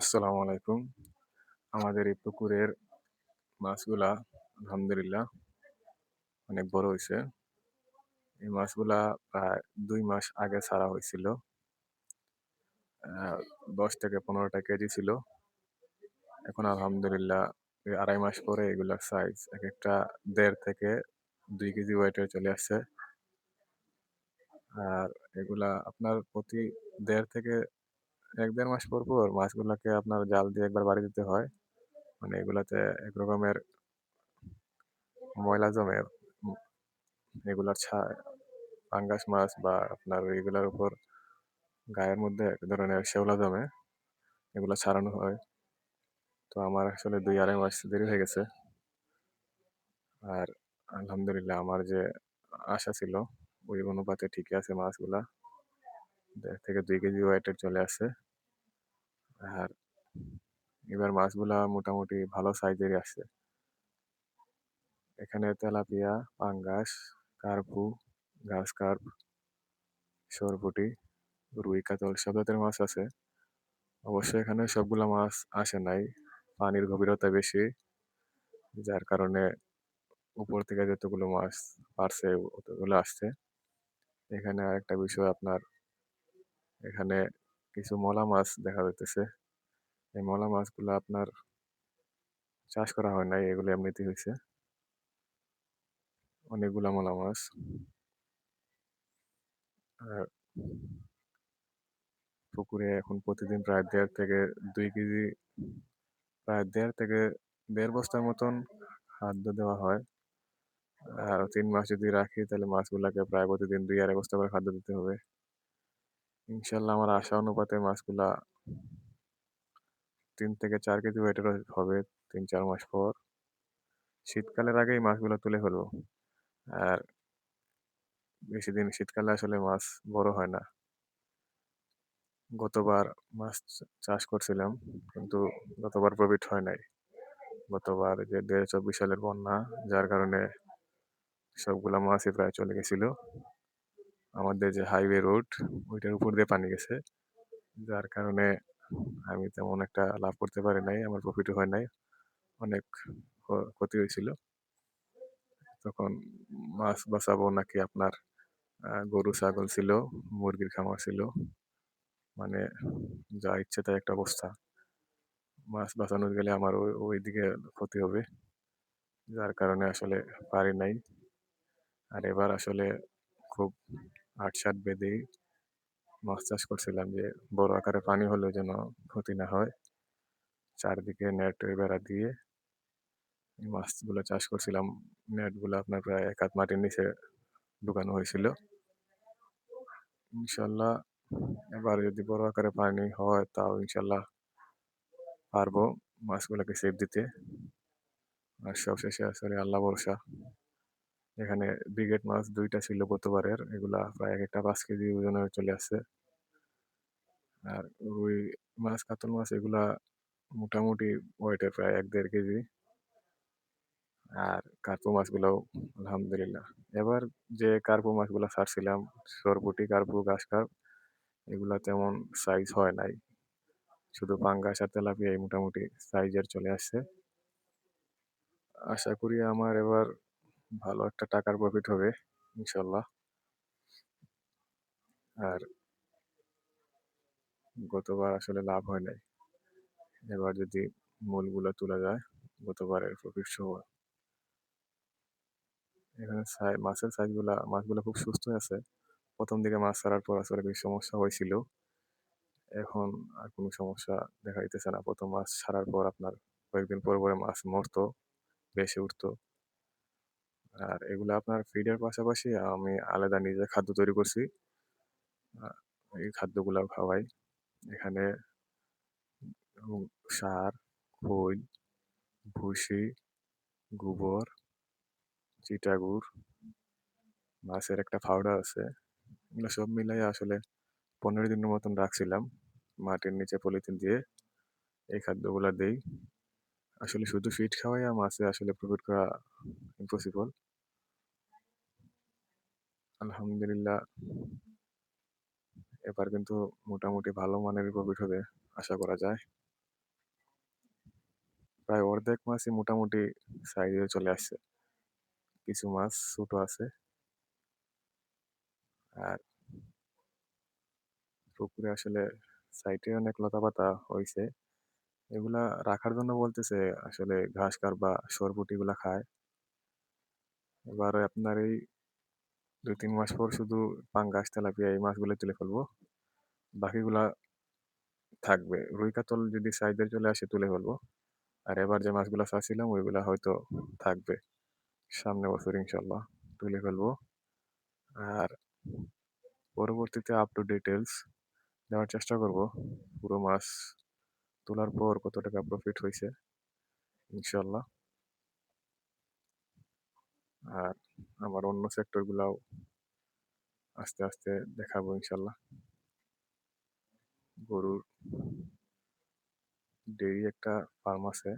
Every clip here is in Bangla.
আসসালামু আলাইকুম। আমাদের এই পুকুরের মাছগুলা আলহামদুলিল্লাহ অনেক বড় হয়েছে এই মাছগুলা প্রায় দুই মাস আগে ছাড়া হয়েছিল দশ থেকে পনেরোটা কেজি ছিল। এখন আলহামদুলিল্লাহ আড়াই মাস পরে এগুলার সাইজ এক একটা দেড় থেকে দুই কেজি ওয়েটে চলে আসছে। আর এগুলা আপনার প্রতি দেড় থেকে এক দেড় মাস পর পর মাছগুলাকে আপনার জাল দিয়ে একবার বাড়ি দিতে হয়। মানে এগুলাতে এক রকমের ময়লা জমে এগুলার ছা, পাঙ্গাস মাছ বা আপনার এগুলার উপর গায়ের মধ্যে এক ধরনের শেওলা জমে, এগুলো ছাড়ানো হয়। তো আমার আসলে দুই আড়াই মাস দেরি হয়ে গেছে। আর আলহামদুলিল্লাহ আমার যে আশা ছিল, ওই অনুপাতে ঠিকই আছে মাছগুলা। দেড় থেকে দুই কেজি ওয়েটের চলে আসে। আর এবার মাছগুলা মোটামুটি ভালো সাইজেরই আসছে। এখানে তেলাপিয়া, পাঙ্গাস, কার্পু ঘাস কার্প, সরপুটি, রুই কাতল সব জাতের মাছ আছে। অবশ্য এখানে সবগুলা মাছ আসে নাই, পানির গভীরতা বেশি, যার কারণে উপর থেকে যতগুলো মাছ পারছে অতগুলো আসছে। এখানে আরেকটা বিষয় আপনার, এখানে কিছু মলা মাছ দেখা যাইতেছে। এই মলা মাছগুলো আপনার চাষ করা হয় নাই, এগুলো এমনিতে হয়েছে অনেকগুলা মলা মাছ। আর পুকুরে এখন প্রতিদিন প্রায় দেড় থেকে দুই কেজি, প্রায় দেড় থেকে দেড় বস্তার মতন খাদ্য দেওয়া হয়। আর তিন মাস যদি রাখি তাহলে মাছগুলাকে প্রায় প্রতিদিন দুই আড়াই বস্তা করে খাদ্য দিতে হবে। ইনশাল্লাহ আমার আশা অনুপাতে মাছগুলা তিন থেকে চার কেজি ওয়েটের হবে তিন, চার মাস পর। শীতকালের আগেই মাছগুলো তুলে ফেলব। আর বেশি দিন শীতকালে আসলে মাছ বড় হয় না। গতবার মাছ চাষ করছিলাম, কিন্তু গতবার প্রফিট হয় নাই। গতবার যে দুই হাজার চব্বিশ সালের বন্যা, যার কারণে সবগুলা মাছই প্রায় চলে গেছিল। আমাদের যে হাইওয়ে রোড ওইটার উপর দিয়ে পানি গেছে। যার কারণে আমি তেমন একটা লাভ করতে পারি নাই, আমার প্রফিট হয় নাই। অনেক ক্ষতি হয়েছিল। তখন মাছ বাঁচাবো নাকি আপনার গরু, ছাগল ছিল, মুরগির খামার ছিল। মানে যা ইচ্ছে তাই একটা অবস্থা। মাছ বাঁচানো গেলে আমার ওই দিকে ক্ষতি হবে। যার কারণে আসলে পারি নাই। আর এবার আসলে খুব আটসাট বেঁধেই মাছ চাষ করছিলাম যে বড় আকারে পানি হলেও যেন ক্ষতি না হয়। চারদিকে নেট বেড়া দিয়ে মাছগুলো চাষ করছিলাম। নেটগুলো আপনার প্রায় এক হাত মাটির নিচে ঢুকানো হয়েছিল। ইনশাল্লাহ এবার যদি বড় আকারে পানি হয় তাও ইনশাল্লাহ পারব মাছগুলোকে সেভ দিতে। আর সবশেষে আসলে আল্লাহ ভরসা। এখানে ব্রিগেড মাছ দুইটা ছিল গতবারের, এগুলা প্রায় এক একটা পাঁচ কেজি ওজনের চলে আসছে। আর রুই মাছ, কাতল মাছ এগুলা মোটামুটি ওয়েটের প্রায় এক দেড় কেজি। আর কার্পো মাছগুলোও আলহামদুলিল্লাহ। এবার যে কার্পো মাছগুলো ছাড়ছিলাম, সরপুটি কার্পু, ঘাস কার্প, এগুলা তেমন সাইজ হয় নাই। শুধু পাঙ্গাস আর তেলাপিয়াই মোটামুটি সাইজের চলে আসছে। আশা করি আমার এবার ভালো একটা টাকার প্রফিট হবে, ইনশাল্লাহ। আর গতবার আসলে লাভ হয় নাই। এবার যদি মূলগুলো তোলা যায়, গতবারের প্রফিট সহ। এখানে মাছের সাইজগুলা, মাছগুলো খুব সুস্থ আছে। প্রথম দিকে মাছ ছাড়ার পর আসলে কিছু সমস্যা হয়েছিল। এখন আর কোনো সমস্যা দেখা দিতেছে না। প্রথম মাছ ছাড়ার পর আপনার কয়েকদিন পর পরে মাছ মরতো বেশি উঠতো। আর এগুলো আপনার ফিডের পাশাপাশি আমি আলাদা নিজে খাদ্য তৈরি করছি। এই খাদ্যগুলো খাওয়াই। এখানে সার খৈল ভুসি, গোবর চিটাগুড় মাছের একটা পাউডার আছে। এগুলো সব মিলাই আসলে পনেরো দিনের মতন রাখছিলাম। মাটির নিচে পলিথিন দিয়ে এই খাদ্যগুলো দেই। আসলে শুধু ফিট খাওয়াই আর মাছে আসলে প্রফিট করা ইম্পসিবল আলহামদুলিল্লাহ। এবার কিন্তু মোটামুটি ভালো মানের প্রফিট হবে, আশা করা যায়। প্রায় অর্ধেক মাছই মোটামুটি সাইজে চলে আসছে। কিছু মাছ ছোট আছে। আর পুকুরে আসলে সাইডে অনেক লতাপাতা হয়েছে এগুলা রাখার জন্য বলতেছে আসলে ঘাস কার বা সরপুটিগুলা খায়। এবারে আপনার এই দুই তিন মাস পর শুধু পাঙ্গাস, তেলাপিয়া এই মাছগুলো তুলে ফেলব। বাকিগুলা থাকবে। রুই কাতল যদি সাইজের চলে আসে তুলে ফেলব। আর এবার যে মাছগুলো চাচ্ছিলাম, ওইগুলা হয়তো থাকবে সামনে বছর ইনশাল্লাহ তুলে ফেলব। আর পরবর্তীতে আপ টু ডিটেলস দেওয়ার চেষ্টা করব। পুরো মাছ তোলার পর কত টাকা প্রফিট হয়েছে ইনশাল্লাহ। আর আমার অন্য সেক্টরগুলাও আস্তে আস্তে দেখাবো ইনশাল্লাহ। গরুর ডেইরি একটা ফার্ম আছে।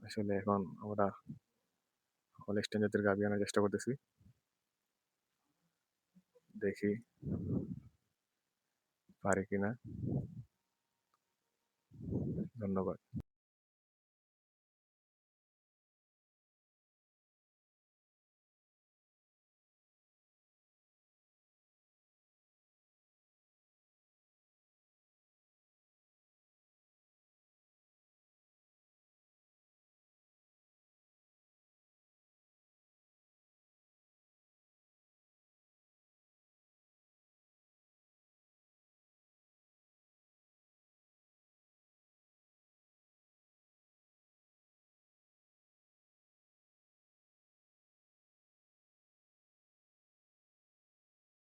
আসলে এখন আমরা হলস্টেন জাতের গাভি আনার চেষ্টা করতেছি। দেখি পারি কিনা। ধন্যবাদ।